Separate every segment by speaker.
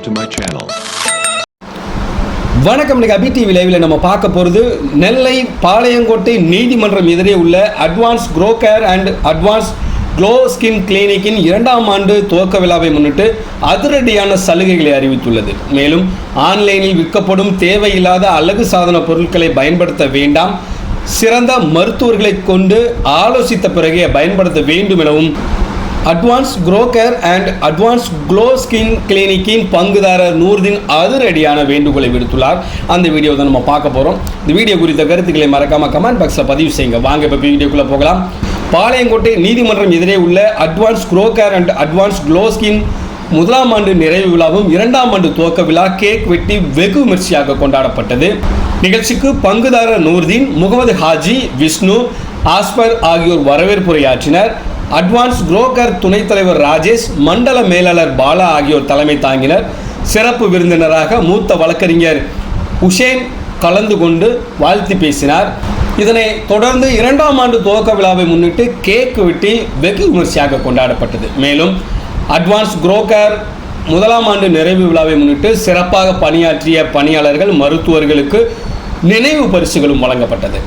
Speaker 1: subscribe to my channel.
Speaker 2: வணக்கம் இன்னைக்கு அபி TV லைவில் நம்ம பார்க்க போகிறது நெல்லை பாளையங்கோட்டை நீதிமன்றம் எதிரே உள்ள advance grow care and advance glow skin கிளினிக்கின் இரண்டாம் ஆண்டு துவக்க விழாவை முன்னிட்டு அதிரடியான சலுகைகளை அறிவித்துள்ளது மேலும் ஆன்லைனில் விற்கப்படும் தேவையில்லாத அழகு சாதன பொருட்களை பயன்படுத்த வேண்டாம் சிறந்த மருத்துவர்களை கொண்டு ஆலோசித்த பிறகே பயன்படுத்த வேண்டும் எனவும் advance grow care and advance glow skin கிளினிக்கின் பங்குதாரர் நூர்தின் அதிரடியான வேண்டுகோளை விடுத்துள்ளார். அந்த வீடியோ தான் நம்ம பார்க்க போகிறோம் இந்த வீடியோ குறித்த கருத்துக்களை மறக்காம கமெண்ட் பாக்ஸில் பதிவு செய்யுங்க. வாங்க இப்போ வீடியோக்குள்ளே போகலாம். பாளையங்கோட்டை நீதிமன்றம் எதிரே உள்ள advance grow care and advance glow skin முதலாம் ஆண்டு நிறைவு விழாவும் இரண்டாம் ஆண்டு துவக்க விழா கேக் வெட்டி வெகு விமர்சையாக கொண்டாடப்பட்டது. நிகழ்ச்சிக்கு பங்குதாரர் நூர்தீன் முகமது ஹாஜி விஷ்ணு ஆஸ்பர் ஆகியோர் வரவேற்புரையாற்றினர். அட்வான்ஸ் குரோக்கர் துணைத் தலைவர் ராஜேஷ் மண்டல மேலாளர் பாலா ஆகியோர் தலைமை தாங்கினர். சிறப்பு விருந்தினராக மூத்த வழக்கறிஞர் உஷேன் கலந்து கொண்டு வாழ்த்து பேசினார். இதனை தொடர்ந்து இரண்டாம் ஆண்டு துவக்க விழாவை முன்னிட்டு கேக் வெட்டி வெகு விமர்சையாக கொண்டாடப்பட்டது. மேலும் அட்வான்ஸ் குரோக்கர் முதலாம் ஆண்டு நிறைவு விழாவை முன்னிட்டு சிறப்பாக பணியாற்றிய பணியாளர்கள் மருத்துவர்களுக்கு நினைவு பரிசுகளும் வழங்கப்பட்டது.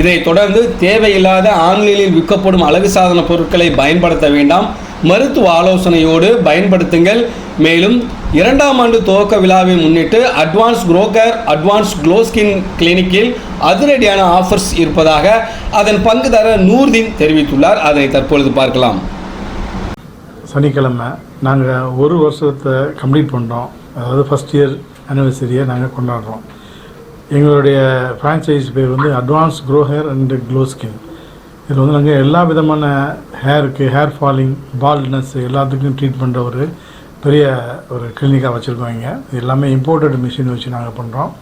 Speaker 2: இதைத் தொடர்ந்து தேவையில்லாத ஆன்லைனில் விற்கப்படும் அழகு சாதன பொருட்களை பயன்படுத்த வேண்டாம். மருத்துவ ஆலோசனையோடு பயன்படுத்துங்கள். மேலும் இரண்டாம் ஆண்டு துவக்க விழாவை முன்னிட்டு அட்வான்ஸ் குரோக்கர் அட்வான்ஸ் க்ளோஸ்கின் கிளினிக்கில் அதிரடியான ஆஃபர்ஸ் இருப்பதாக அதன் பங்குதாரர் நூர்தீன் தெரிவித்துள்ளார். அதனை தற்பொழுது பார்க்கலாம்.
Speaker 3: சனிக்கிழமை நாங்கள் ஒரு வருஷத்தை கம்ப்ளீட் பண்ணுறோம் அதாவது ஃபஸ்ட் இயர் அனிவர்சரியை நாங்கள் கொண்டாடுறோம். எங்களுடைய ஃப்ரான்ச்சைஸ் பேர் வந்து advance grow hair and glow skin இதில் வந்து நாங்கள் எல்லா விதமான ஹேருக்கு ஹேர் ஃபாலிங் பால்ட்னஸ் எல்லாத்துக்கும் ட்ரீட் பண்ணுற ஒரு பெரிய ஒரு கிளினிக்காக வச்சுருக்கோம் இங்கே. இது எல்லாமே இம்போர்ட்டட் மிஷின் வச்சு நாங்கள் பண்ணுறோம்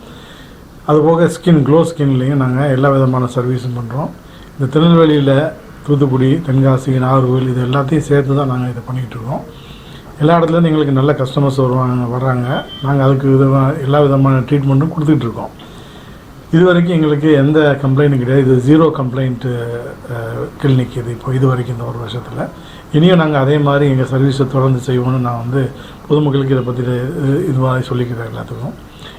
Speaker 3: அதுபோக ஸ்கின் க்ளோ ஸ்கின்லேயும் நாங்கள் எல்லா விதமான சர்வீஸும் பண்ணுறோம் இந்த திருநெல்வேலியில் தூத்துக்குடி தென்காசி நாகர்கோவில் இது எல்லாத்தையும் சேர்த்து தான் நாங்கள் இதை பண்ணிகிட்ருக்கோம் எல்லா இடத்துலையும் எங்களுக்கு நல்ல கஸ்டமர்ஸ் வருவாங்க வர்றாங்க. நாங்கள் அதுக்கு விதமாக எல்லா விதமான ட்ரீட்மெண்ட்டும் கொடுத்துட்ருக்கோம் இது வரைக்கும் எங்களுக்கு எந்த கம்ப்ளைண்ட்டும் கிடையாது. இது ஜீரோ கம்ப்ளைண்ட்டு கிளினிக் இது இப்போ இது வரைக்கும் இந்த ஒரு வருஷத்தில். இனியும் நாங்கள் அதே மாதிரி எங்கள் சர்வீஸை தொடர்ந்து செய்வோம்னு நான் வந்து பொதுமக்களுக்கு இதை பற்றி இதுவாக சொல்லிக்கிறேன் எல்லாத்துக்கும்.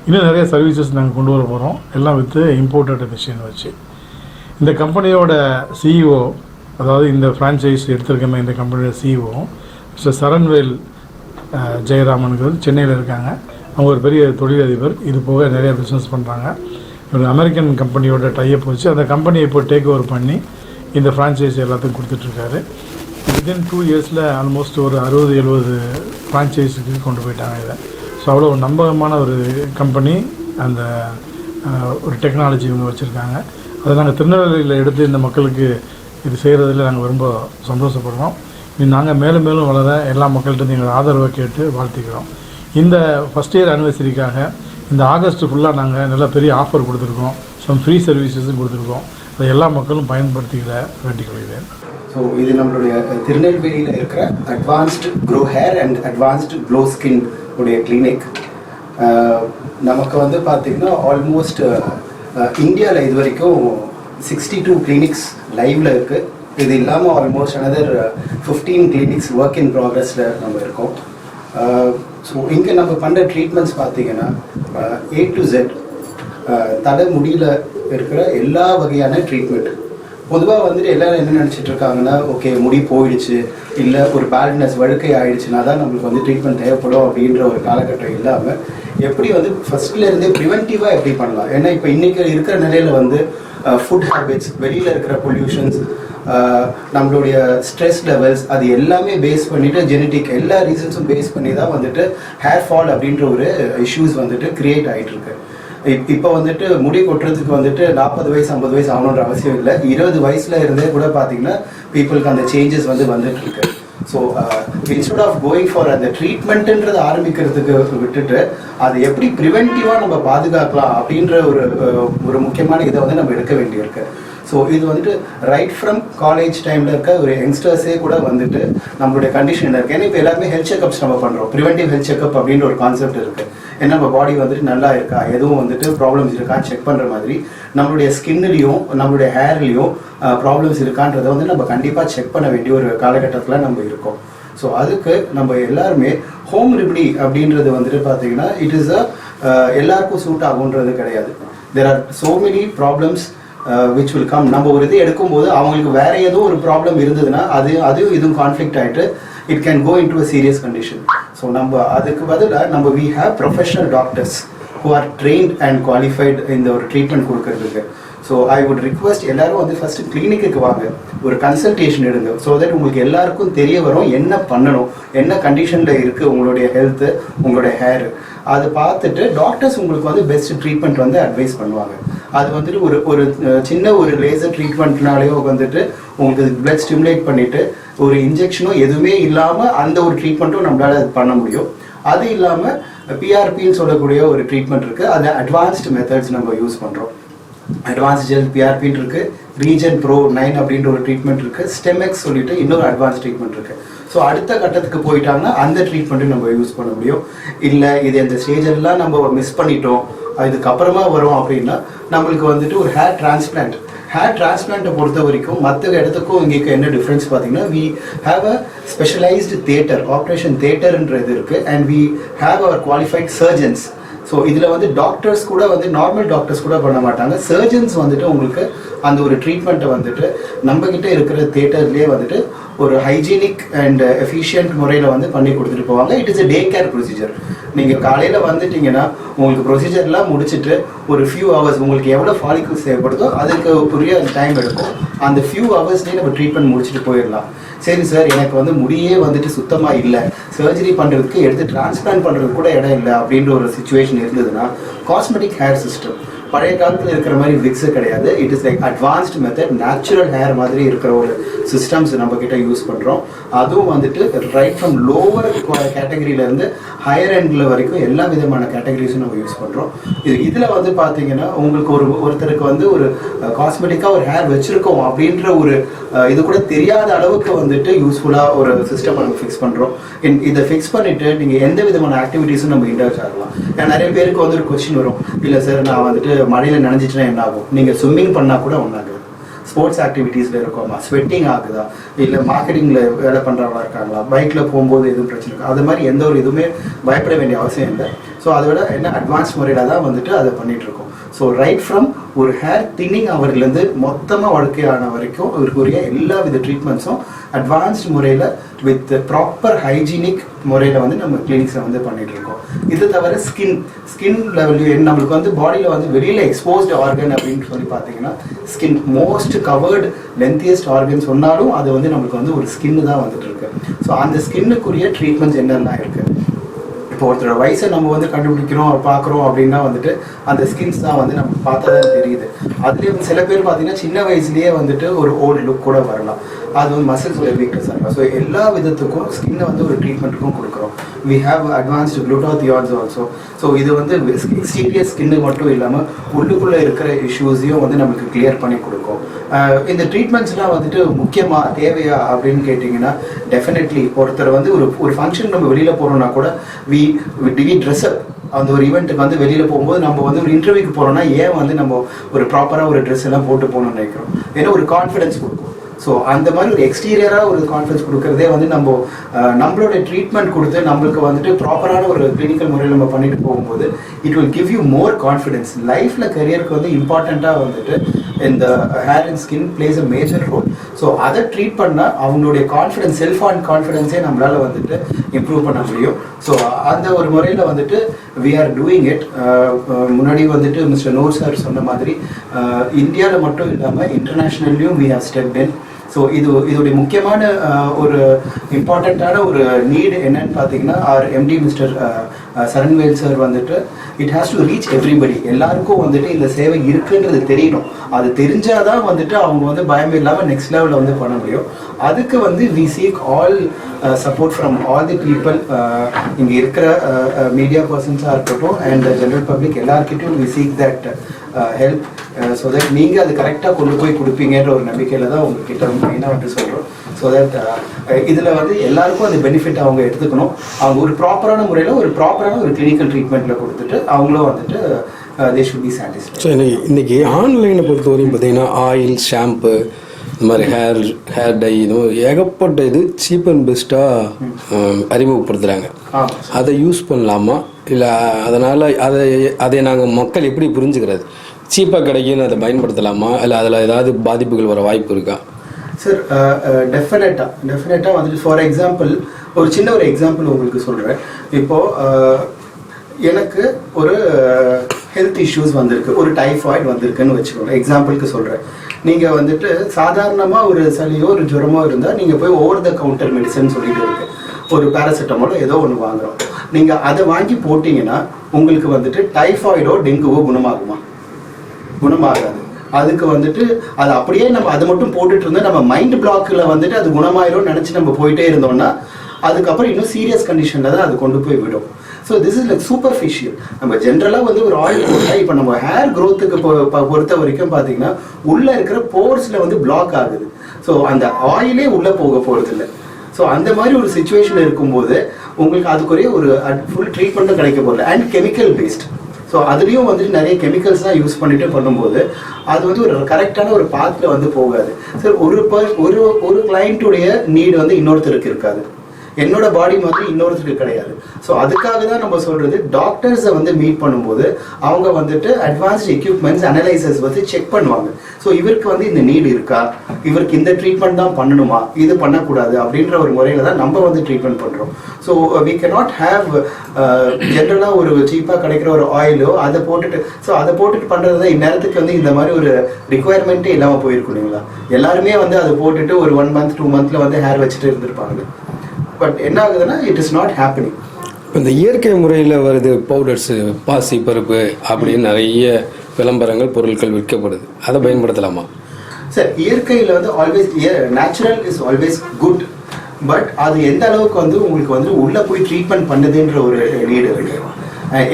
Speaker 3: இன்னும் நிறைய சர்வீசஸ் நாங்கள் கொண்டு வர போகிறோம் எல்லாம் வித்து இம்போர்ட்டட் மிஷின் வச்சு. இந்த கம்பெனியோட சிஇஓ அதாவது இந்த ஃப்ரான்ச்சைஸ் எடுத்திருக்கமே இந்த கம்பெனியோட சிஇஓ மிஸ்டர் சரண்வேல் ஜெயராமனுங்கிறது சென்னையில் இருக்காங்க. அவங்க ஒரு பெரிய தொழிலதிபர். இது போக நிறைய பிஸ்னஸ் பண்ணுறாங்க ஒரு அமெரிக்கன் கம்பெனியோட டைப் வச்சு அந்த கம்பெனியை இப்போ டேக் ஓவர் பண்ணி இந்த ஃப்ரான்ச்சைஸ் எல்லாத்துக்கும் கொடுத்துட்ருக்காரு. வித்தின் டூ இயர்ஸில் ஆல்மோஸ்ட் ஒரு அறுபது எழுபது ஃப்ரான்ச்சைஸுக்கு கொண்டு போயிட்டாங்க இதை. ஸோ அவ்வளோ ஒரு நம்பகமான ஒரு கம்பெனி அந்த ஒரு டெக்னாலஜி இவங்க வச்சுருக்காங்க. அதை நாங்கள் திருநெல்வேலியில் எடுத்து இந்த மக்களுக்கு இது செய்கிறதுல நாங்கள் ரொம்ப சந்தோஷப்படுறோம். நாங்கள் மேலும் மேலும் வளர எல்லா மக்கள்கிட்ட எங்கள் ஆதரவை கேட்டு வாழ்த்திக்கிறோம். இந்த ஃபஸ்ட் இயர் ஆனிவர்சரிக்காக இந்த ஆகஸ்ட் ஃபுல்லாக நாங்கள் நல்ல பெரிய ஆஃபர் கொடுத்துருக்கோம். சம் ஃப்ரீ சர்வீசஸும் கொடுத்துருக்கோம். அதை எல்லா மக்களும் பயன்படுத்திக்கிற வேண்டிக் கொள்கிறேன்
Speaker 1: ஸோ இது நம்மளுடைய திருநெல்வேலியில் இருக்கிற advanced grow hair and advanced glow skin உடைய கிளினிக் நமக்கு வந்து பார்த்திங்கன்னா ஆல்மோஸ்ட் இந்தியாவில் இது வரைக்கும் சிக்ஸ்டி டூ கிளினிக்ஸ் லைவில் இருக்குது இது இல்லாமல் almost another fifteen clinics work in ப்ராக்ரஸில் நம்ம இருக்கோம். ஸோ இங்கே நம்ம பண்ணுற ட்ரீட்மெண்ட்ஸ் பார்த்தீங்கன்னா ஏ டு ஜெட் தலை முடியில் இருக்கிற எல்லா வகையான ட்ரீட்மெண்ட் பொதுவாக வந்துட்டு எல்லாரும் என்ன நினச்சிட்டு இருக்காங்கன்னா ஓகே முடி போயிடுச்சு இல்லை ஒரு பேலட்னஸ் வழுக்கை ஆயிடுச்சுன்னா தான் நம்மளுக்கு வந்து ட்ரீட்மெண்ட் தேவைப்படும் அப்படின்ற ஒரு காலகட்டம் இல்லாமல் எப்படி வந்து ஃபர்ஸ்ட்லேருந்தே ப்ரிவென்டிவாக எப்படி பண்ணலாம்? ஏன்னா இப்போ இன்றைக்கி இருக்கிற நிலையில் வந்து ஃபுட் ஹேபிட்ஸ் வெளியில் இருக்கிற பொல்யூஷன்ஸ் நம்மளுடைய ஸ்ட்ரெஸ் லெவல்ஸ் அது எல்லாமே பேஸ் பண்ணிட்டு ஜெனட்டிக் எல்லா ரீசன்ஸும் பேஸ் பண்ணி தான் வந்துட்டு ஹேர் ஃபால் அப்படின்ற ஒரு இஷ்யூஸ் வந்துட்டு கிரியேட் ஆகிட்டு இருக்கு இப்போ வந்துட்டு முடி கொட்டுறதுக்கு வந்துட்டு நாற்பது வயசு ஐம்பது வயசு ஆகணுன்ற அவசியம் இல்லை. இருபது வயசுல இருந்தே கூட பார்த்தீங்கன்னா பீப்புளுக்கு அந்த சேஞ்சஸ் வந்து வந்துட்டு இருக்கு so instead of going for அந்த ட்ரீட்மெண்ட்ன்றது ஆரம்பிக்கிறதுக்கு விட்டுட்டு அதை எப்படி ப்ரிவென்டிவாக நம்ம பாதுகாக்கலாம் அப்படின்ற ஒரு ஒரு முக்கியமான இதை வந்து நம்ம எடுக்க வேண்டியிருக்கு. ஸோ இது வந்துட்டு ரைட் ஃப்ரம் காலேஜ் டைமில் இருக்க ஒரு யங்ஸ்டர்ஸே கூட வந்துட்டு நம்மளுடைய கண்டிஷன் இருக்குது ஏன்னா இப்போ எல்லாருமே ஹெல்த் செக்அப்ஸ் நம்ம பண்ணுறோம் ப்ரிவென்டிவ் ஹெல்த் செக்அப் அப்படின்ற ஒரு கான்செப்ட் இருக்குது ஏன்னா நம்ம பாடி வந்துட்டு நல்லா இருக்கா? எதுவும் வந்துட்டு ப்ராப்ளம்ஸ் இருக்கான்னு செக் பண்ணுற மாதிரி. நம்மளுடைய ஸ்கின்னுலையும் நம்மளுடைய ஹேர்லேயும் ப்ராப்ளம்ஸ் இருக்கான்றதை வந்து நம்ம கண்டிப்பாக செக் பண்ண வேண்டிய ஒரு காலகட்டத்தில் நம்ம இருக்கோம். ஸோ அதுக்கு நம்ம எல்லாருமே ஹோம் ரெமெடி அப்படின்றது வந்துட்டு பார்த்தீங்கன்னா இட் இஸ் அ எல்லாருக்கும் சூட் ஆகுன்றது கிடையாது. There are so many problems which will come நம்ம ஒரு இது எடுக்கும்போது அவங்களுக்கு வேற ஏதோ ஒரு ப்ராப்ளம் இருந்ததுன்னா அது அதுவும் இதுவும் கான்ஃப்ளிக்ட் ஆகிட்டு it can go into a serious condition so நம்ம அதுக்கு பதிலாக நம்ம we have professional doctors who are trained and qualified இந்த ஒரு ட்ரீட்மெண்ட் கொடுக்கறதுக்கு. ஸோ ஐ வுட் ரிக்வஸ்ட் எல்லாரும் வந்து ஃபர்ஸ்ட் கிளினிக்கு வாங்க. ஒரு கன்சல்டேஷன் எடுங்க. ஸோ தட் உங்களுக்கு எல்லாருக்கும் தெரிய வரும் என்ன பண்ணணும் என்ன கண்டிஷனில் இருக்குது உங்களுடைய ஹெல்த்து உங்களுடைய ஹேர் அதை பார்த்துட்டு டாக்டர்ஸ் உங்களுக்கு வந்து பெஸ்ட் ட்ரீட்மெண்ட் வந்து அட்வைஸ் பண்ணுவாங்க. அது வந்துட்டு ஒரு ஒரு சின்ன ஒரு லேசர் ட்ரீட்மெண்ட்னாலேயோ வந்துட்டு உங்களுக்கு பிளட் ஸ்டிமுலேட் பண்ணிட்டு ஒரு இன்ஜெக்ஷனோ எதுவுமே இல்லாமல் அந்த ஒரு ட்ரீட்மெண்ட்டும் நம்மளால அது பண்ண முடியும். அது இல்லாமல் பிஆர்பின்னு சொல்லக்கூடிய ஒரு ட்ரீட்மெண்ட் இருக்குது அது அட்வான்ஸ்டு மெத்தட்ஸ் நம்ம யூஸ் பண்ணுறோம் அட்வான்ஸ் ஜெல் பிஆர்பின்னு இருக்கு. ரீஜன் ப்ரோ நைன் அப்படின்ற ஒரு ட்ரீட்மெண்ட் இருக்கு. ஸ்டெமெக்ஸ் சொல்லிட்டு இன்னொரு அட்வான்ஸ் ட்ரீட்மெண்ட் இருக்கு. ஸோ அடுத்த கட்டத்துக்கு போயிட்டாங்கன்னா அந்த ட்ரீட்மெண்ட்டும் நம்ம யூஸ் பண்ண முடியும். இல்லை இது இந்த ஸ்டேஜ் எல்லாம் நம்ம மிஸ் பண்ணிட்டோம். இதுக்கப்புறமா வரும் அப்படின்னா நம்மளுக்கு வந்துட்டு ஒரு ஹேர் டிரான்ஸ்பிளான்ட் ஹேர் டிரான்ஸ்பிளான்ட்டை பொறுத்த வரைக்கும் மற்ற இடத்துக்கும் இங்கேக்கு என்ன டிஃப்ரென்ஸ் பார்த்தீங்கன்னா we have a specialized theatre operation தேட்டர்ன்றது இருக்குது and we have our qualified surgeons so இதில் வந்து டாக்டர்ஸ் கூட வந்து நார்மல் டாக்டர்ஸ் கூட பண்ண மாட்டாங்க. சர்ஜன்ஸ் வந்துட்டு உங்களுக்கு அந்த ஒரு ட்ரீட்மெண்ட்டை வந்துட்டு நம்ம இருக்கிற தேட்டர்லேயே வந்துட்டு ஒரு ஹைஜீனிக் அண்ட் எஃபிஷியன்ட் முறையில் வந்து பண்ணி கொடுத்துட்டு போவாங்க. It is a day care procedure நீங்கள் காலையில் வந்துட்டீங்கன்னா உங்களுக்கு ப்ரொசீஜர்லாம் முடிச்சுட்டு ஒரு ஃபியூ ஹவர்ஸ் உங்களுக்கு எவ்வளோ ஃபாலிக்கல்ஸ் தேவைப்படுதோ அதுக்கு உரிய டைம் எடுக்கும். அந்த ஃபியூ ஹவர்ஸ்லேயே நம்ம ட்ரீட்மெண்ட் முடிச்சுட்டு போயிடலாம். சரி சார் எனக்கு வந்து முடியே வந்துட்டு சுத்தமாக இல்லை. சர்ஜரி பண்ணுறதுக்கு எடுத்து டிரான்ஸ்பிளான்ட் பண்ணுறதுக்கு கூட இடம் இல்லை அப்படின்ற ஒரு சுச்சுவேஷன் இருந்ததுன்னா காஸ்மெட்டிக் ஹேர் சிஸ்டம் பழைய காலத்தில் இருக்கிற மாதிரி விக்ஸு கிடையாது. It is like advanced method natural hair மாதிரி இருக்கிற ஒரு சிஸ்டம்ஸ் நம்ம கிட்ட யூஸ் பண்ணுறோம் அதுவும் வந்துட்டு ரைட் ஃப்ரம் லோவர் கேட்டகரியிலேருந்து ஹையர் எண்டில் வரைக்கும் எல்லா விதமான கேட்டகரிஸும் நம்ம யூஸ் பண்ணுறோம் இது இதில் வந்து பார்த்தீங்கன்னா உங்களுக்கு ஒரு ஒருத்தருக்கு வந்து ஒரு காஸ்மெட்டிக்காக ஒரு ஹேர் வச்சுருக்கோம் அப்படின்ற ஒரு இது கூட தெரியாத அளவுக்கு வந்துட்டு யூஸ்ஃபுல்லாக ஒரு சிஸ்டம் நம்ம ஃபிக்ஸ் பண்ணுறோம் இதை ஃபிக்ஸ் பண்ணிவிட்டு நீங்கள் எந்த விதமான ஆக்டிவிட்டீஸும் நம்ம இன்டர்ஸ் ஆகலாம். ஏன்னா நிறைய பேருக்கு வந்து ஒரு கொஸ்டின் வரும். இல்லை சார் நான் வந்துட்டு மழையில் நனைஞ்சிட்டுனா என்ன ஆகும் நீங்கள் ஸ்விம்மிங் பண்ணால் கூட ஒன்றாகுது ஸ்போர்ட்ஸ் ஆக்டிவிட்டீஸில் இருக்கோமா ஸ்வெட்டிங் ஆகுதா? இல்லை மார்க்கெட்டிங்கில் வேலை பண்ணுறவங்களா இருக்காங்களா? பைக்கில் போகும்போது எதுவும் பிரச்சனை இருக்கா? அது மாதிரி எந்த ஒரு இதுவுமே பயப்பட வேண்டிய அவசியம் இல்லை. ஸோ அதை விட என்ன அட்வான்ஸ் முறையில் தான் வந்துட்டு அதை பண்ணிட்டு இருக்கோம் ஸோ ரைட் ஃப்ரம் ஒரு ஹேர் தின்னிங் அவர்லேருந்து மொத்தமாக வாழ்க்கையான வரைக்கும் அவருக்குரிய எல்லா வித ட்ரீட்மெண்ட்ஸும் அட்வான்ஸ்ட் முறையில் வித் ப்ராப்பர் ஹைஜீனிக் முறையில் வந்து நம்ம கிளினிக்ஸை வந்து பண்ணிகிட்டு இருக்கோம் இது தவிர ஸ்கின் ஸ்கின் லெவல் நம்மளுக்கு வந்து பாடியில் வந்து வெளியில் எக்ஸ்போஸ்ட் ஆர்கன் அப்படின்னு சொல்லி பார்த்தீங்கன்னா skin most covered lengthiest organ சொன்னாலும் அது வந்து நம்மளுக்கு வந்து ஒரு ஸ்கின்னு தான் வந்துட்டு இருக்கு ஸோ அந்த ஸ்கின்னுக்குரிய ட்ரீட்மெண்ட்ஸ் என்னெல்லாம் இருக்குது இப்போ ஒருத்தரோட வயசை நம்ம வந்து கண்டுபிடிக்கிறோம் பார்க்குறோம் அப்படின்னா வந்துட்டு அந்த ஸ்கின்ஸ் தான் வந்து நம்ம பார்த்தா தான் தெரியுது. அதுலேயும் சில பேர் பார்த்தீங்கன்னா சின்ன வயசுலேயே வந்துட்டு ஒரு ஓல்டு லுக் கூட வரலாம். அது வந்து மசில்ஸ் வீக்னஸ் ஆகும் ஸோ எல்லா விதத்துக்கும் ஸ்கின்னை வந்து ஒரு ட்ரீட்மெண்ட்டுக்கும் கொடுக்குறோம். We have advanced glutathiones also so இது வந்து எக்ஸ்டீரியர் ஸ்கின்னு மட்டும் இல்லாமல் உள்ளுக்குள்ளே இருக்கிற இஷ்யூஸையும் வந்து நமக்கு கிளியர் பண்ணி கொடுக்கும். இந்த ட்ரீட்மெண்ட்ஸ்லாம் வந்துட்டு முக்கியமாக தேவையா அப்படின்னு கேட்டிங்கன்னா டெஃபினெட்லி ஒருத்தர் வந்து ஒரு ஒரு ஃபங்க்ஷன் நம்ம வெளியில் போகிறோம்னா கூட வி வி ட்ரெஸ் அப் அந்த ஒரு ஈவெண்ட்டுக்கு வந்து வெளியில் போகும்போது நம்ம வந்து ஒரு இன்டர்வியூக்கு போகிறோம்னா ஏன் வந்து நம்ம ஒரு ப்ராப்பராக ஒரு ட்ரெஸ் எல்லாம் போட்டு போகணும்னு நினைக்கிறோம்? ஏன்னா ஒரு கான்ஃபிடன்ஸ் கொடுக்கும். ஸோ அந்த மாதிரி ஒரு எக்ஸ்டீரியராக ஒரு கான்ஃபிடன்ஸ் கொடுக்கறதே வந்து நம்ம நம்மளோட ட்ரீட்மெண்ட் கொடுத்து நம்மளுக்கு வந்துட்டு ப்ராப்பரான ஒரு கிளினிக்கல் முறையில் நம்ம பண்ணிட்டு போகும்போது it will give you more confidence லைஃப்பில் கரியருக்கு வந்து இம்பார்ட்டண்ட்டாக வந்துட்டு இந்த hair and skin plays a major role so அதை ட்ரீட் பண்ணால் அவங்களுடைய கான்ஃபிடென்ஸ் செல்ஃப் ஆன் கான்ஃபிடன்ஸே நம்மளால் வந்துட்டு இம்ப்ரூவ் பண்ண முடியும். ஸோ அந்த ஒரு முறையில் வந்துட்டு வி ஆர் டூயிங் இட் முன்னாடி வந்துட்டு மிஸ்டர் நூர் சார் சொன்ன மாதிரி இந்தியாவில் மட்டும் இல்லாமல் இன்டர்நேஷ்னல்லையும் we have step in so இது இதோடைய முக்கியமான ஒரு இம்பார்ட்டண்ட்டான ஒரு நீடு என்னன்னு பார்த்தீங்கன்னா our MD mister Saranvel sir வந்துட்டு it has to reach everybody எல்லாருக்கும் வந்துட்டு இந்த சேவை இருக்குன்றது தெரியணும். அது தெரிஞ்சாதான் வந்துட்டு அவங்க வந்து பயம் இல்லாமல் நெக்ஸ்ட் லெவலில் வந்து பண்ண முடியும். அதுக்கு வந்து we seek all support from all the people இங்கே இருக்கிற மீடியா பர்சன்ஸாக இருக்கட்டும் அண்ட் ஜென்ரல் பப்ளிக் எல்லாருக்கிட்டையும் we seek that help so that நீங்கள் அது கரெக்டாக கொண்டு போய் கொடுப்பீங்கன்ற ஒரு நம்பிக்கையில் தான் உங்ககிட்ட மெயினாக வந்து சொல்கிறோம் ஸோ தட் இதில் வந்து எல்லாருக்கும் அந்த பெனிஃபிட் அவங்க எடுத்துக்கணும். அவங்க ஒரு ப்ராப்பரான முறையில் ஒரு ப்ராப்பரான ஒரு கிளினிக்கல் ட்ரீட்மெண்ட்டில் கொடுத்துட்டு அவங்களும் வந்துட்டு they should be satisfy
Speaker 2: so இன்னைக்கு ஆன்லைனை பொறுத்தவரையும் பார்த்தீங்கன்னா ஆயில் ஷாம்பு இந்த மாதிரி ஹேர் ஹேர் டை மாதிரி ஏகப்பட்ட இது சீப் அண்ட் பெஸ்ட்டாக அறிமுகப்படுத்துகிறாங்க அதை யூஸ் பண்ணலாமா? இல்லை அதனால் அதை அதை நாங்கள் மக்கள் எப்படி புரிஞ்சுக்கிறது? சீப்பாக கிடைக்குன்னு அதை பயன்படுத்தலாமா? இல்லை அதில் ஏதாவது பாதிப்புகள் வர வாய்ப்பு இருக்கா?
Speaker 1: சார் டெஃபினட்டாக டெஃபினட்டாக வந்துட்டு ஃபார் எக்ஸாம்பிள் ஒரு சின்ன ஒரு எக்ஸாம்பிள் உங்களுக்கு சொல்கிறேன் இப்போது எனக்கு ஒரு ஹெல்த் இஷ்யூஸ் வந்திருக்கு ஒரு டைஃபாய்டு வந்திருக்குன்னு வச்சுக்கோங்க. எக்ஸாம்பிளுக்கு சொல்கிறேன் நீங்கள் வந்துட்டு சாதாரணமாக ஒரு சளியோ ஒரு ஜுரமோ இருந்தால் நீங்கள் போய் ஓவர் த கவுண்டர் மெடிசன் சொல்லிட்டு இருக்கு. ஒரு பேராசிட்டமாலோ ஏதோ ஒன்று வாங்குறோம். நீங்கள் அதை வாங்கி போட்டிங்கன்னா உங்களுக்கு வந்துட்டு டைஃபாய்டோ டெங்குவோ குணமாகுமா? குணமாகாது. அதுக்கு வந்துட்டு அது அப்படியே நம்ம அதை மட்டும் போட்டுட்டு இருந்தா நம்ம மைண்ட் பிளாக்ல வந்துட்டு அது குணமாயிரும் நினைச்சு நம்ம போயிட்டே இருந்தோம்னா அதுக்கப்புறம் இன்னும் சீரியஸ் கண்டிஷன்ல தான் அது கொண்டு போய் விடும். So this is like superficial நம்ம ஜென்ரலாக வந்து ஒரு ஆயில் போட்டால் இப்போ நம்ம ஹேர் க்ரோத்துக்கு பொறுத்த வரைக்கும் பார்த்தீங்கன்னா உள்ளே இருக்கிற போர்ஸில் வந்து பிளாக் ஆகுது. ஸோ அந்த ஆயிலே உள்ளே போக போகிறது இல்லை. ஸோ அந்த மாதிரி ஒரு சுச்சுவேஷன் இருக்கும்போது உங்களுக்கு அதுக்குரிய ஒரு ஃபுல் ட்ரீட்மெண்ட்டும் கிடைக்க போகல அண்ட் கெமிக்கல் பேஸ்ட் ஸோ அதுலேயும் வந்துட்டு நிறைய கெமிக்கல்ஸ் தான் யூஸ் பண்ணிட்டு பண்ணும்போது அது வந்து ஒரு கரெக்டான ஒரு பாத்தில் வந்து போகாது. சார் ஒரு பர் ஒரு ஒரு கிளைண்ட்டுடைய நீடு வந்து இன்னொருத்தருக்கு இருக்காது. என்னோட பாடி மாதிரி இன்னொருத்தருக்கு கிடையாது. ஸோ அதுக்காக தான் நம்ம சொல்றது டாக்டர்ஸை வந்து மீட் பண்ணும்போது அவங்க வந்துட்டு அட்வான்ஸ்ட் எக்யூப்மெண்ட்ஸ் அனலைசஸ் வந்து செக் பண்ணுவாங்க. ஸோ இவருக்கு வந்து இந்த நீடு இருக்கா? இவருக்கு இந்த ட்ரீட்மெண்ட் தான் பண்ணணுமா? இது பண்ணக்கூடாது அப்படின்ற ஒரு முறையில் தான் நம்ம வந்து ட்ரீட்மெண்ட் பண்ணுறோம் ஸோ வி நாட் ஹேவ் ஜென்ரலாக ஒரு சீப்பாக கிடைக்கிற ஒரு ஆயிலோ அதை போட்டுட்டு ஸோ அதை போட்டுட்டு பண்ணுறது தான் இந்நேரத்துக்கு வந்து இந்த மாதிரி ஒரு ரிக்குவயர்மெண்ட்டே இல்லாமல் போயிருக்கும் இல்லைங்களா? எல்லாருமே வந்து அதை போட்டுட்டு ஒரு ஒன் மந்த் டூ மந்த்தில் வந்து ஹேர் வச்சுட்டு இருந்திருப்பாங்க. பட் என்ன ஆகுதுன்னா இட் இஸ் நாட் ஹேப்பனிங்
Speaker 2: இப்போ இந்த இயற்கை முறையில் வருது பவுடர்ஸு பாசி பருப்பு அப்படின்னு நிறைய விளம்பரங்கள் பொருட்கள் விற்கப்படுது. அதை பயன்படுத்தலாமா?
Speaker 1: சார் இயற்கையில் வந்து always natural is always good but அது எந்த அளவுக்கு வந்து உங்களுக்கு வந்து உள்ளே போய் ட்ரீட்மெண்ட் பண்ணுதுன்ற ஒரு நீடு இருக்கு.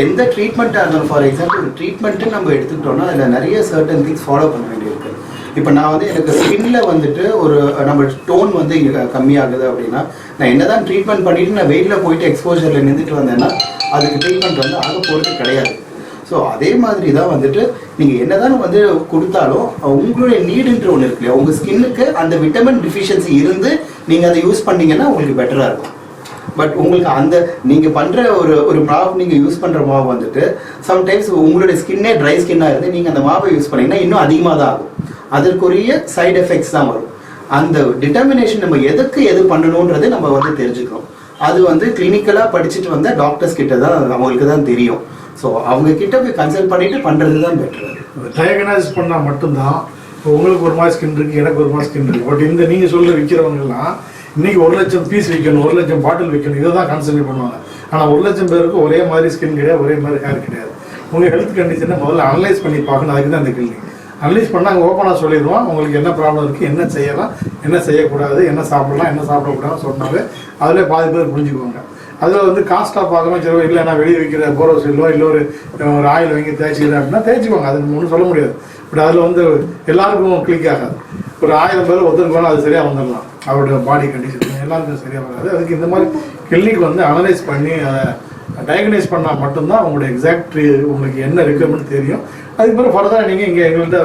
Speaker 1: எந்த ட்ரீட்மெண்ட்டாக இருந்தாலும் ஃபார் எக்ஸாம்பிள் ட்ரீட்மெண்ட்டு நம்ம எடுத்துக்கிட்டோம்னா அதில் நிறைய சர்டன் திங்ஸ் ஃபாலோ பண்ண வேண்டியிருக்கு இப்போ நான் வந்து எனக்கு ஸ்கின்ல வந்துட்டு ஒரு நம்ம டோன் வந்து இங்கே கம்மியாகுது அப்படின்னா நான் என்னதான் ட்ரீட்மெண்ட் பண்ணிட்டு நான் வெயிலில் போயிட்டு எக்ஸ்போஜரில் நின்றுட்டு வந்தேன்னா அதுக்கு ட்ரீட்மெண்ட் வந்து ஆக போகிறது கிடையாது. ஸோ அதே மாதிரி தான் வந்துட்டு நீங்கள் என்னதான் வந்து கொடுத்தாலும் உங்களுடைய நீடுன்ற ஒன்று இருக்கு இல்லையா? உங்கள் ஸ்கின்னுக்கு அந்த விட்டமின் டிஃபிஷியன்சி இருந்து நீங்கள் அதை யூஸ் பண்ணீங்கன்னா உங்களுக்கு பெட்டராக இருக்கும். பட் உங்களுக்கு அந்த நீங்கள் பண்ணுற ஒரு ஒரு மாவு நீங்கள் யூஸ் பண்ணுற மாவு வந்துட்டு சம்டைம்ஸ் உங்களுடைய ஸ்கின்னே ட்ரை ஸ்கின்னாக இருந்து நீங்கள் அந்த மாவை யூஸ் பண்ணீங்கன்னா இன்னும் அதிகமாக தான் ஆகும். அதற்குரிய சைடு எஃபெக்ட்ஸ் தான் வரும். அந்த டிட்டர்மினேஷன் நம்ம எதுக்கு எது பண்ணணுன்றது நம்ம வந்து தெரிஞ்சுக்கிறோம். அது வந்து கிளினிக்கலாக படிச்சுட்டு வந்த டாக்டர்ஸ் கிட்ட தான் அவங்களுக்கு தான் தெரியும். ஸோ அவங்க கிட்ட போய் கன்சல்ட் பண்ணிட்டு பண்ணுறது தான் பெட்டர்
Speaker 3: டயகனைஸ் பண்ணால் மட்டும்தான் உங்களுக்கு ஒரு மாதிரி ஸ்கின் இருக்குது எனக்கு ஒரு மாதிரி ஸ்கின் இருக்குது பட் இந்த நீங்கள் சொல்ல விற்கிறவங்கலாம் இன்னைக்கு ஒரு லட்சம் பீஸ் விற்கணும் ஒரு லட்சம் பாட்டில் விற்கணும் இதை தான் கான்சென்ட்ரேட் பண்ணுவாங்க. ஆனால் ஒரு லட்சம் பேருக்கு ஒரே மாதிரி ஸ்கின் கிடையாது ஒரே மாதிரி ஹேர் கிடையாது. உங்கள் ஹெல்த் கண்டிஷனை முதல்ல அனலைஸ் பண்ணி பார்க்கணும் அதுக்கு தான் அந்த கிளினிக் அனலைஸ் பண்ணால் அங்கே ஓப்பனாக சொல்லிடுவோம் உங்களுக்கு என்ன ப்ராப்ளம் இருக்குது என்ன செய்யலாம் என்ன செய்யக்கூடாது என்ன சாப்பிடலாம் என்ன சாப்பிடக்கூடாதுன்னு சொன்னாலே அதில் பாதி பேர் புரிஞ்சுக்குவாங்க. அதில் வந்து காஸ்ட்டாக பார்க்கணும் சரி இல்லை நான் வெளியே விற்கிற போரோசிலோ இல்லை ஒரு ஒரு ஆயில் வாங்கி தேய்ச்சிக்கிறேன் அப்படின்னா தேய்ச்சிக்குவாங்க. அது ஒன்றும் சொல்ல முடியாது. பட் அதில் வந்து எல்லாருக்கும் கிளிக் ஆகாது. ஒரு ஆயிரம் பேர் ஒருத்தருக்கு வேணால் அது சரியாக வந்துடலாம். அவரோட பாடி கண்டிஷன் எல்லாருக்கும் சரியாக வராது. அதுக்கு இந்த மாதிரி கிளினிக் வந்து அனலைஸ் பண்ணி அதை டயக்னைஸ் பண்ணால் மட்டும்தான் உங்களோட எக்ஸாக்ட் உங்களுக்கு என்ன ரெக்குயர்மெண்ட் தெரியும். அதுக்கு பிறகு ஃபர்தராக நீங்கள் இங்கே எங்கள்கிட்ட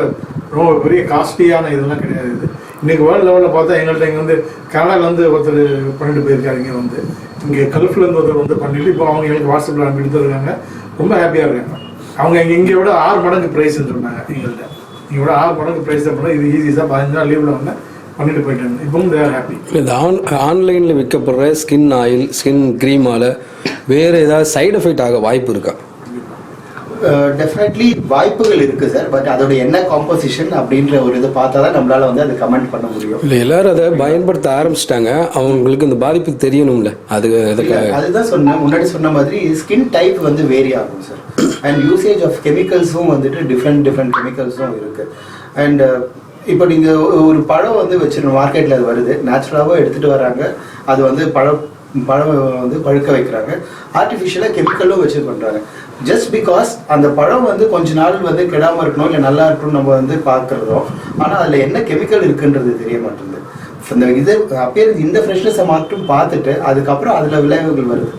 Speaker 3: ரொம்ப பெரிய காஸ்ட்லியான இதெல்லாம் கிடையாது. இது இன்னைக்கு வேர்ல்டு லெவலில் பார்த்தா எங்கள்கிட்ட இங்கே வந்து கனடாவிலேருந்து ஒருத்தர் பண்ணிட்டு போயிருக்காரு இங்கே வந்து. இங்கே கல்ஃப்லேருந்து ஒருத்தர் வந்து பண்ணிட்டு இப்போ அவங்க எங்களுக்கு வாட்ஸ்அப்பில் அனுப்பிட்டு இருக்காங்க ரொம்ப ஹாப்பியாக இருக்காங்க. அவங்க இங்கே இங்கே விட ஆறு மடங்கு ப்ரைஸ்ன்னு சொன்னாங்க எங்கள்கிட்ட இங்கே விட ஆறு மடங்கு ப்ரைஸ் பண்ண இது ஈஸியாக பதினஞ்சு நாள் லீவில் வந்தேன். பண்ணிட்டு போயிட்டாங்க இப்பவும் தேர் ஹாப்பி
Speaker 2: இந்த ஆன் ஆன்லைனில் விற்கப்படுற ஸ்கின் ஆயில் ஸ்கின் க்ரீமால் வேறு ஏதாவது சைடு எஃபெக்ட் ஆக வாய்ப்பு இருக்கா?
Speaker 1: டெஃபினெட்லி வாய்ப்புகள் இருக்கு சார் பட் அதோட என்ன காம்போசிஷன் அப்படின்ற ஒரு இது பார்த்தா தான் நம்மளால வந்து அதை கமெண்ட் பண்ண முடியும்.
Speaker 2: இல்லை எல்லாரும் அதை பயன்படுத்த ஆரம்பிச்சிட்டாங்க. அவங்களுக்கு இந்த பாதிப்பு தெரியணும்ல. அது
Speaker 1: அதுதான் சொன்னேன். முன்னாடி சொன்ன மாதிரி ஸ்கின் டைப் வந்து வேரி ஆகும் சார் அண்ட் யூசேஜ் ஆஃப் கெமிக்கல்ஸும் வந்துட்டு டிஃப்ரெண்ட் டிஃப்ரெண்ட் கெமிக்கல்ஸும் இருக்கு. அண்ட் இப்போ நீங்கள் ஒரு பழம் வந்து வச்சிருந்த மார்க்கெட்டில் அது வருது. நேச்சுரலாகவும் எடுத்துகிட்டு வராங்க. அது வந்து பழம் பழம் வந்து பழுக்க வைக்கிறாங்க. ஆர்டிஃபிஷியலாக கெமிக்கலும் வச்சு பண்ணுறாங்க ஜஸ்ட் பிகாஸ் அந்த பழம் வந்து கொஞ்ச நாள் வந்து கெடாமல் இருக்கணும் இல்லை நல்லா இருக்கணும் நம்ம வந்து பார்க்குறதோ ஆனால் அதில் என்ன கெமிக்கல் இருக்குன்றது தெரிய மாட்டேங்குது. இந்த இது appearance இந்த ஃப்ரெஷ்னஸை மட்டும் பார்த்துட்டு அதுக்கப்புறம் அதில் விளைவுகள் வருது.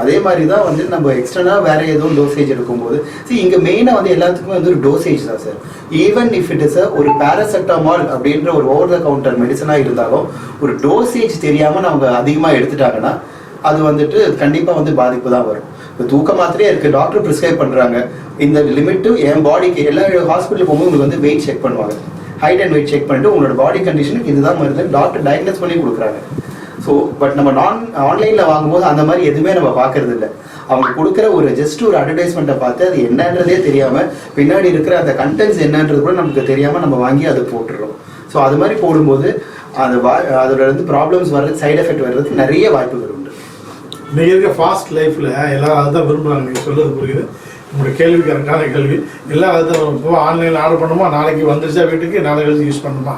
Speaker 1: அதே மாதிரி தான் வந்து நம்ம எக்ஸ்டர்னாக வேற எதுவும் டோசேஜ் எடுக்கும்போது ஸோ இங்கே மெயினாக வந்து எல்லாத்துக்குமே வந்து ஒரு டோசேஜ் தான் sir even if it is ஒரு பேராசெட்டமால் அப்படின்ற ஒரு ஓவர் த கவுண்டர் மெடிசனாக இருந்தாலும் ஒரு டோசேஜ் தெரியாமல் அவங்க அதிகமாக எடுத்துட்டாங்கன்னா அது வந்துட்டு கண்டிப்பாக வந்து பாதிப்பு தான் வரும். இப்போ தூக்க மாத்திரையே இருக்குது டாக்டர் ப்ரிஸ்கிரைப் பண்ணுறாங்க இந்த லிமிட்டு என் பாடிக்கு எல்லா ஹாஸ்பிட்டல் போகும்போது உங்களுக்கு வந்து வெயிட் செக் பண்ணுவாங்க. ஹைட் அண்ட் வெயிட் செக் பண்ணிட்டு உங்களோட பாடி கண்டிஷனுக்கு இதுதான் மருந்து. டாக்டர் டயக்னோஸ் பண்ணி கொடுக்குறாங்க. ஸோ பட் நம்ம நான் ஆன்லைனில் வாங்கும்போது அந்த மாதிரி எதுவுமே நம்ம பார்க்கறது இல்லை அவங்க கொடுக்குற ஒரு ஜஸ்ட் ஒரு அட்வர்டைஸ்மெண்ட்டை பார்த்து அது என்னன்றதே தெரியாமல் பின்னாடி இருக்கிற அந்த கண்டென்ட்ஸ் என்னன்றது கூட நமக்கு தெரியாமல் நம்ம வாங்கி அதை போட்டுடுறோம். ஸோ அது மாதிரி போடும்போது அந்த வா அதோட வந்து ப்ராப்ளம்ஸ் வர்றது சைடு எஃபெக்ட் வர்றதுக்கு நிறைய வாய்ப்புகள் உண்டு.
Speaker 3: இன்னைக்கு இருக்க ஃபாஸ்ட் லைஃப்பில் எல்லாம் அதுதான் விரும்புகிறாங்க நீங்கள் சொல்றது புரியுது. உங்களுடைய கேள்வி கரெக்டான கேள்வி எல்லாம் அதுதான் ஆன்லைனில் ஆர்டர் பண்ணுமா? நாளைக்கு வந்துருச்சா வீட்டுக்கு? நாளைக்கு யூஸ் பண்ணுமா?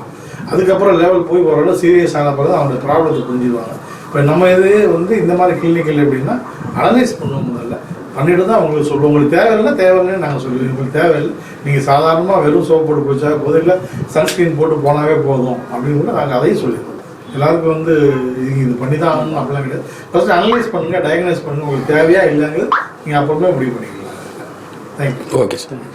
Speaker 3: அதுக்கப்புறம் லெவல் போய் ஓரளவு சீரியஸ் ஆன பிறகு அவங்களோட ப்ராப்ளத்தை புரிஞ்சிடுவாங்க இப்போ நம்ம இது வந்து இந்த மாதிரி கிளினிக்கல் எப்படின்னா அனலைஸ் பண்ணுவோம் முதல்ல. பண்ணிட்டு தான் உங்களுக்கு சொல்லுவோம். உங்களுக்கு தேவையில்லை தேவையில்லைன்னு நாங்கள் சொல்லுவோம். உங்களுக்கு தேவையில்லை. நீங்கள் சாதாரணமாக வெறும் சோப் போட்டு குடிச்சா போதும். இல்லை சன்ஸ்கிரீன் போட்டு போனாவே போதும் அப்படின்னு கூட நாங்கள் அதையும் சொல்லிடுவோம். எல்லாருக்கும் வந்து இது இது பண்ணி தான் ஆகணும் அப்படிலாம் கிடையாது. ஃபஸ்ட்டு அனலைஸ் பண்ணுங்கள் டயக்னைஸ் பண்ணுங்கள் உங்களுக்கு தேவையா இல்லைங்கிறது நீங்கள் அப்புறமே முடிவு பண்ணிக்கலாம். Thank you
Speaker 2: okay sir